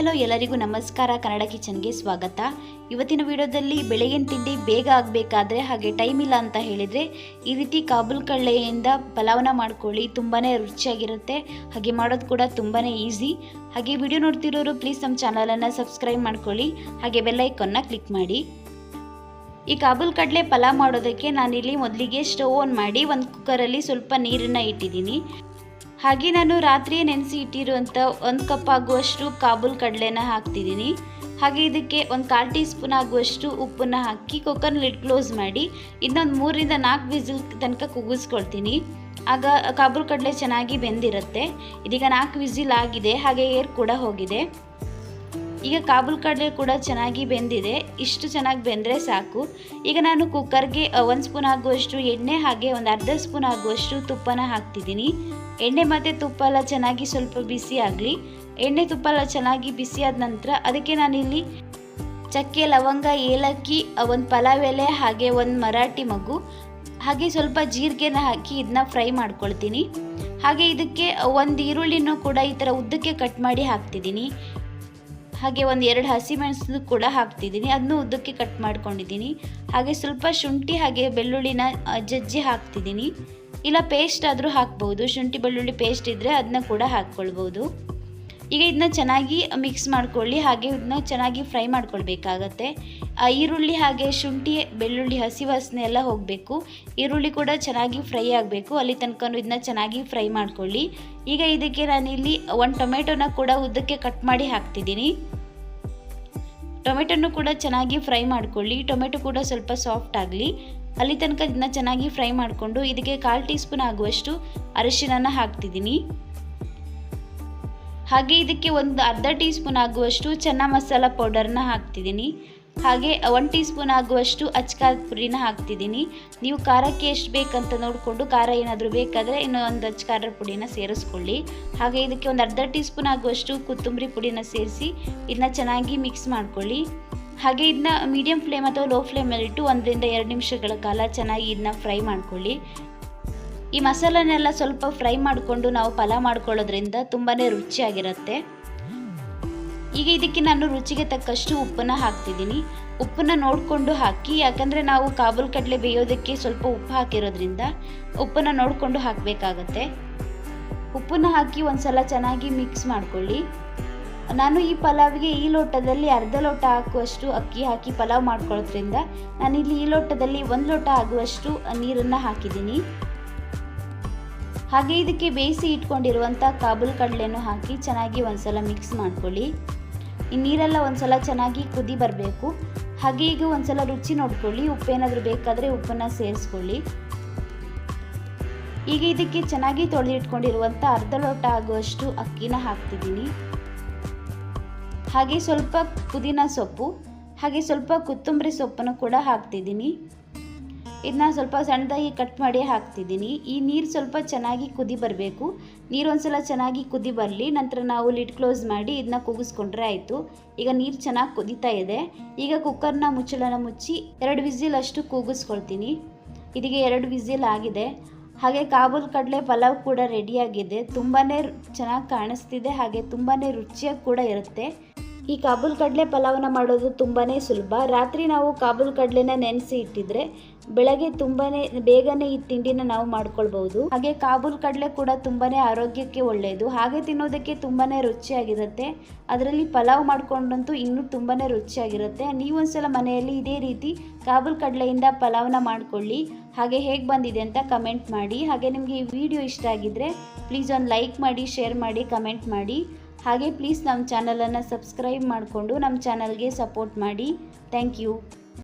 Hello ಎಲ್ಲರಿಗೂ ನಮಸ್ಕಾರ. ಕನ್ನಡ ಕಿಚನ್ಗೆ ಸ್ವಾಗತ. ಇವತ್ತಿನ ವಿಡಿಯೋದಲ್ಲಿ ಬೆಳಗಿನ ತಿಂಡಿ ಬೇಗ ಆಗಬೇಕಾದ್ರೆ ಹಾಗೆ ಟೈಮ್ ಇಲ್ಲ ಅಂತ ಹೇಳಿದರೆ ಈ ರೀತಿ ಕಾಬುಲ್ ಕಡಲೆಯಿಂದ ಪಲಾವ್ನ ಮಾಡ್ಕೊಳ್ಳಿ. ತುಂಬಾ ರುಚಿಯಾಗಿರುತ್ತೆ. ಹಾಗೆ ಮಾಡೋದು ಕೂಡ ತುಂಬಾ ಈಸಿ ಹಾಗೆ ವಿಡಿಯೋ ನೋಡ್ತಿರೋರು ಪ್ಲೀಸ್ ನಮ್ಮ ಚಾನಲನ್ನು ಸಬ್ಸ್ಕ್ರೈಬ್ ಮಾಡ್ಕೊಳ್ಳಿ. ಹಾಗೆ ಬೆಲ್ಲೈಕನ್ನ ಕ್ಲಿಕ್ ಮಾಡಿ. ಈ ಕಾಬುಲ್ ಕಡಲೆ ಪಲಾವ್ ಮಾಡೋದಕ್ಕೆ ನಾನಿಲ್ಲಿ ಮೊದಲಿಗೆ ಸ್ಟವ್ ಆನ್ ಮಾಡಿ, ಒಂದು ಕುಕ್ಕರಲ್ಲಿ ಸ್ವಲ್ಪ ನೀರನ್ನು ಇಟ್ಟಿದ್ದೀನಿ. ಹಾಗೆ ನಾನು ರಾತ್ರಿಯೇ ನೆನೆಸಿ ಇಟ್ಟಿರುವಂಥ ಒಂದು ಕಪ್ ಆಗುವಷ್ಟು ಕಾಬೂಲ್ ಕಡಲೆನ ಹಾಕ್ತಿದ್ದೀನಿ. ಹಾಗೆ ಇದಕ್ಕೆ ಒಂದು ಕಾಲು ಟೀ ಸ್ಪೂನ್ ಆಗುವಷ್ಟು ಉಪ್ಪನ್ನು ಹಾಕಿ ಕುಕ್ಕರ್ನ ಲಿಡ್ ಕ್ಲೋಸ್ ಮಾಡಿ ಇನ್ನೊಂದು ಮೂರರಿಂದ ನಾಲ್ಕು ವಿಸಿಲ್ ತನಕ ಕುಗ್ಗಿಸ್ಕೊಳ್ತೀನಿ. ಆಗ ಕಾಬೂಲ್ ಕಡಲೆ ಚೆನ್ನಾಗಿ ಬೆಂದಿರುತ್ತೆ. ಇದೀಗ ನಾಲ್ಕು ವಿಸಿಲ್ ಆಗಿದೆ, ಹಾಗೆ ಏರ್ ಕೂಡ ಹೋಗಿದೆ. ಈಗ ಕಾಬೂಲ್ ಕಡಲೆ ಕೂಡ ಚೆನ್ನಾಗಿ ಬೆಂದಿದೆ. ಇಷ್ಟು ಚೆನ್ನಾಗಿ ಬೆಂದರೆ ಸಾಕು. ಈಗ ನಾನು ಕುಕ್ಕರ್ಗೆ ಒಂದು ಸ್ಪೂನ್ ಆಗುವಷ್ಟು ಎಣ್ಣೆ ಹಾಗೆ ಒಂದು ಅರ್ಧ ಸ್ಪೂನ್ ಆಗುವಷ್ಟು ತುಪ್ಪನ ಹಾಕ್ತಿದ್ದೀನಿ. ಎಣ್ಣೆ ಮತ್ತು ತುಪ್ಪ ಎಲ್ಲ ಚೆನ್ನಾಗಿ ಸ್ವಲ್ಪ ಬಿಸಿ ಆಗಲಿ. ಎಣ್ಣೆ ತುಪ್ಪ ಎಲ್ಲ ಚೆನ್ನಾಗಿ ಬಿಸಿ ಆದ ನಂತರ ಅದಕ್ಕೆ ನಾನಿಲ್ಲಿ ಚಕ್ಕೆ, ಲವಂಗ, ಏಲಕ್ಕಿ ಒಂದು ಪಲಾವ್ ಎಲೆ ಹಾಗೆ ಒಂದು ಮರಾಠಿ ಮಗು. ಹಾಗೆ ಸ್ವಲ್ಪ ಜೀರಿಗೆನ ಹಾಕಿ ಇದನ್ನ ಫ್ರೈ ಮಾಡ್ಕೊಳ್ತೀನಿ. ಹಾಗೆ ಇದಕ್ಕೆ ಒಂದು ಈರುಳ್ಳಿನೂ ಕೂಡ ಈ ಥರ ಉದ್ದಕ್ಕೆ ಕಟ್ ಮಾಡಿ ಹಾಕ್ತಿದ್ದೀನಿ. ಹಾಗೆ ಒಂದು ಎರಡು ಹಸಿಮೆಣಸು ಕೂಡ ಹಾಕ್ತಿದ್ದೀನಿ. ಅದನ್ನು ಉದ್ದಕ್ಕೆ ಕಟ್ ಮಾಡ್ಕೊಂಡಿದ್ದೀನಿ. ಹಾಗೆ ಸ್ವಲ್ಪ ಶುಂಠಿ ಹಾಗೆ ಬೆಳ್ಳುಳ್ಳಿನ ಜಜ್ಜಿ ಹಾಕ್ತಿದ್ದೀನಿ. ಇಲ್ಲ ಪೇಸ್ಟ್ ಆದರೂ ಹಾಕ್ಬೋದು. ಶುಂಠಿ ಬೆಳ್ಳುಳ್ಳಿ ಪೇಸ್ಟ್ ಇದ್ದರೆ ಅದನ್ನ ಕೂಡ ಹಾಕ್ಕೊಳ್ಬೋದು. ಈಗ ಇದನ್ನ ಚೆನ್ನಾಗಿ ಮಿಕ್ಸ್ ಮಾಡ್ಕೊಳ್ಳಿ. ಹಾಗೆ ಇದನ್ನ ಚೆನ್ನಾಗಿ ಫ್ರೈ ಮಾಡ್ಕೊಳ್ಬೇಕಾಗತ್ತೆ. ಈರುಳ್ಳಿ ಹಾಗೆ ಶುಂಠಿ, ಬೆಳ್ಳುಳ್ಳಿ, ಹಸಿ ವಾಸನೆ ಎಲ್ಲ ಹೋಗಬೇಕು. ಈರುಳ್ಳಿ ಕೂಡ ಚೆನ್ನಾಗಿ ಫ್ರೈ ಆಗಬೇಕು. ಅಲ್ಲಿ ತನಕ ಇದನ್ನ ಚೆನ್ನಾಗಿ ಫ್ರೈ ಮಾಡ್ಕೊಳ್ಳಿ. ಈಗ ಇದಕ್ಕೆ ನಾನಿಲ್ಲಿ ಒಂದು ಟೊಮೆಟೊನ ಕೂಡ ಉದ್ದಕ್ಕೆ ಕಟ್ ಮಾಡಿ ಹಾಕ್ತಿದ್ದೀನಿ. ಟೊಮೆಟೊನು ಕೂಡ ಚೆನ್ನಾಗಿ ಫ್ರೈ ಮಾಡ್ಕೊಳ್ಳಿ. ಟೊಮೆಟೊ ಕೂಡ ಸ್ವಲ್ಪ ಸಾಫ್ಟ್ ಆಗಲಿ. ಅಲ್ಲಿ ತನಕ ಇದನ್ನ ಚೆನ್ನಾಗಿ ಫ್ರೈ ಮಾಡಿಕೊಂಡು ಇದಕ್ಕೆ ಕಾಲು ಟೀ ಸ್ಪೂನ್ ಆಗುವಷ್ಟು ಅರಿಶಿನ ಹಾಕ್ತಿದ್ದೀನಿ. ಹಾಗೆ ಇದಕ್ಕೆ ಒಂದು ಅರ್ಧ ಟೀ ಸ್ಪೂನ್ ಆಗುವಷ್ಟು ಚೆನ್ನ ಮಸಾಲ ಪೌಡರ್ನ ಹಾಕ್ತಿದ್ದೀನಿ. ಹಾಗೆ ಒನ್ ಟೀ ಸ್ಪೂನ್ ಆಗುವಷ್ಟು ಅಚ್ಕಾದ ಪುರಿನ ಹಾಕ್ತಿದ್ದೀನಿ. ನೀವು ಖಾರಕ್ಕೆ ಎಷ್ಟು ಬೇಕಂತ ನೋಡಿಕೊಂಡು ಖಾರ ಏನಾದರೂ ಬೇಕಾದರೆ ಇನ್ನೂ ಒಂದು ಅಚ್ಕಾರದ ಪುಡಿನ ಸೇರಿಸ್ಕೊಳ್ಳಿ. ಹಾಗೆ ಇದಕ್ಕೆ ಒಂದು ಅರ್ಧ ಟೀ ಸ್ಪೂನ್ ಆಗುವಷ್ಟು ಕೊತ್ತಂಬರಿ ಪುಡಿನ ಸೇರಿಸಿ, ಇದನ್ನ ಚೆನ್ನಾಗಿ ಮಿಕ್ಸ್ ಮಾಡ್ಕೊಳ್ಳಿ. ಹಾಗೆ ಇದನ್ನ ಮೀಡಿಯಂ ಫ್ಲೇಮ್ ಅಥವಾ ಲೋ ಫ್ಲೇಮಲ್ಲಿಟ್ಟು ಒಂದರಿಂದ ಎರಡು ನಿಮಿಷಗಳ ಕಾಲ ಚೆನ್ನಾಗಿ ಇದನ್ನ ಫ್ರೈ ಮಾಡ್ಕೊಳ್ಳಿ. ಈ ಮಸಾಲನೆಲ್ಲ ಸ್ವಲ್ಪ ಫ್ರೈ ಮಾಡಿಕೊಂಡು ನಾವು ಪಲಾವ್ ಮಾಡ್ಕೊಳ್ಳೋದ್ರಿಂದ ತುಂಬಾ ರುಚಿಯಾಗಿರುತ್ತೆ. ಈಗ ಇದಕ್ಕೆ ನಾನು ರುಚಿಗೆ ತಕ್ಕಷ್ಟು ಉಪ್ಪನ್ನು ಹಾಕ್ತಿದ್ದೀನಿ. ಉಪ್ಪನ್ನು ನೋಡಿಕೊಂಡು ಹಾಕಿ, ಯಾಕಂದರೆ ನಾವು ಕಾಬೂಲ್ ಕಡಲೆ ಬೇಯೋದಕ್ಕೆ ಸ್ವಲ್ಪ ಉಪ್ಪು ಹಾಕಿರೋದ್ರಿಂದ ಉಪ್ಪನ್ನು ನೋಡಿಕೊಂಡು ಹಾಕಬೇಕಾಗತ್ತೆ. ಉಪ್ಪನ್ನು ಹಾಕಿ ಒಂದ್ಸಲ ಚೆನ್ನಾಗಿ ಮಿಕ್ಸ್ ಮಾಡ್ಕೊಳ್ಳಿ. ನಾನು ಈ ಪಲಾವ್ಗೆ ಈ ಲೋಟದಲ್ಲಿ ಅರ್ಧ ಲೋಟ ಹಾಕುವಷ್ಟು ಅಕ್ಕಿ ಹಾಕಿ ಪಲಾವ್ ಮಾಡ್ಕೊಳ್ಳೋದ್ರಿಂದ ನಾನಿಲ್ಲಿ ಈ ಲೋಟದಲ್ಲಿ ಒಂದು ಲೋಟ ಆಗುವಷ್ಟು ನೀರನ್ನು ಹಾಕಿದ್ದೀನಿ. ಹಾಗೆ ಇದಕ್ಕೆ ಬೇಯಿಸಿ ಇಟ್ಕೊಂಡಿರುವಂಥ ಕಾಬೂಲ್ ಕಡಲೆಯನ್ನು ಹಾಕಿ ಚೆನ್ನಾಗಿ ಒಂದ್ಸಲ ಮಿಕ್ಸ್ ಮಾಡ್ಕೊಳ್ಳಿ. ಈ ನೀರೆಲ್ಲ ಒಂದ್ಸಲ ಚೆನ್ನಾಗಿ ಕುದಿ ಬರಬೇಕು. ಹಾಗೆ ಈಗ ಒಂದ್ಸಲ ರುಚಿ ನೋಡ್ಕೊಳ್ಳಿ, ಉಪ್ಪೇನಾದರೂ ಬೇಕಾದರೆ ಉಪ್ಪನ್ನು ಸೇರಿಸ್ಕೊಳ್ಳಿ. ಈಗ ಇದಕ್ಕೆ ಚೆನ್ನಾಗಿ ತೊಳೆದಿಟ್ಕೊಂಡಿರುವಂಥ ಅರ್ಧ ಲೋಟ ಆಗುವಷ್ಟು ಅಕ್ಕಿನ ಹಾಕ್ತಿದ್ದೀನಿ. ಹಾಗೆ ಸ್ವಲ್ಪ ಪುದೀನ ಸೊಪ್ಪು, ಹಾಗೆ ಸ್ವಲ್ಪ ಕೊತ್ತಂಬರಿ ಸೊಪ್ಪನ್ನು ಕೂಡ ಹಾಕ್ತಿದ್ದೀನಿ. ಇದನ್ನ ಸ್ವಲ್ಪ ಸಣ್ಣದಾಗಿ ಕಟ್ ಮಾಡಿ ಹಾಕ್ತಿದ್ದೀನಿ. ಈ ನೀರು ಸ್ವಲ್ಪ ಚೆನ್ನಾಗಿ ಕುದಿ ಬರಬೇಕು. ನೀರು ಒಂದ್ಸಲ ಚೆನ್ನಾಗಿ ಕುದಿ ಬರಲಿ, ನಂತರ ನಾವು ಲಿಡ್ ಕ್ಲೋಸ್ ಮಾಡಿ ಇದನ್ನ ಕೂಗಿಸ್ಕೊಂಡ್ರೆ ಆಯಿತು. ಈಗ ನೀರು ಚೆನ್ನಾಗಿ ಕುದೀತಾ ಇದೆ. ಈಗ ಕುಕ್ಕರ್ನ ಮುಚ್ಚಳನ ಮುಚ್ಚಿ ಎರಡು ವಿಸಿಲ್ ಅಷ್ಟು ಕೂಗಿಸ್ಕೊಳ್ತೀನಿ. ಇದೀಗ ಎರಡು ವಿಸಿಲ್ ಆಗಿದೆ. ಹಾಗೆ ಕಾಬೂಲ್ ಕಡಲೆ ಪಲಾವ್ ಕೂಡ ರೆಡಿಯಾಗಿದೆ ತುಂಬಾ ಚೆನ್ನಾಗಿ ಕಾಣಿಸ್ತಿದೆ. ಹಾಗೆ ತುಂಬಾ ರುಚಿಯಾಗಿ ಕೂಡ ಇರುತ್ತೆ. ಈ ಕಾಬೂಲ್ ಕಡಲೆ ಪಲಾವನ್ನ ಮಾಡೋದು ತುಂಬಾ ಸುಲಭ. ರಾತ್ರಿ ನಾವು ಕಾಬೂಲ್ ಕಡಲೆನ ನೆನೆಸಿ ಇಟ್ಟಿದ್ರೆ ಬೆಳಗ್ಗೆ ತುಂಬಾ ಬೇಗನೆ ಈ ತಿಂಡಿನ ನಾವು ಮಾಡ್ಕೊಳ್ಬಹುದು. ಹಾಗೆ ಕಾಬೂಲ್ ಕಡಲೆ ಕೂಡ ತುಂಬಾ ಆರೋಗ್ಯಕ್ಕೆ ಒಳ್ಳೆಯದು ಹಾಗೆ ತಿನ್ನೋದಕ್ಕೆ ತುಂಬಾ ರುಚಿಯಾಗಿರುತ್ತೆ. ಅದರಲ್ಲಿ ಪಲಾವ್ ಮಾಡ್ಕೊಂಡಂತೂ ಇನ್ನೂ ತುಂಬಾ ರುಚಿಯಾಗಿರುತ್ತೆ. ನೀವೊಂದ್ಸಲ ಮನೆಯಲ್ಲಿ ಇದೇ ರೀತಿ ಕಾಬೂಲ್ ಕಡಲೆಯಿಂದ ಪಲಾವ್ನ ಮಾಡ್ಕೊಳ್ಳಿ. ಹಾಗೆ ಹೇಗೆ ಬಂದಿದೆ ಅಂತ ಕಮೆಂಟ್ ಮಾಡಿ. ಹಾಗೆ ನಿಮಗೆ ಈ ವಿಡಿಯೋ ಇಷ್ಟ ಆಗಿದ್ರೆ ಪ್ಲೀಸ್ ಒಂದು ಲೈಕ್ ಮಾಡಿ, ಶೇರ್ ಮಾಡಿ, ಕಮೆಂಟ್ ಮಾಡಿ. ಹಾಗೆ ಪ್ಲೀಸ್ ನಮ್ಮ ಚಾನಲನ್ನು ಸಬ್ಸ್ಕ್ರೈಬ್ ಮಾಡಿಕೊಂಡು ನಮ್ಮ ಚಾನಲ್ಗೆ ಸಪೋರ್ಟ್ ಮಾಡಿ. Thank you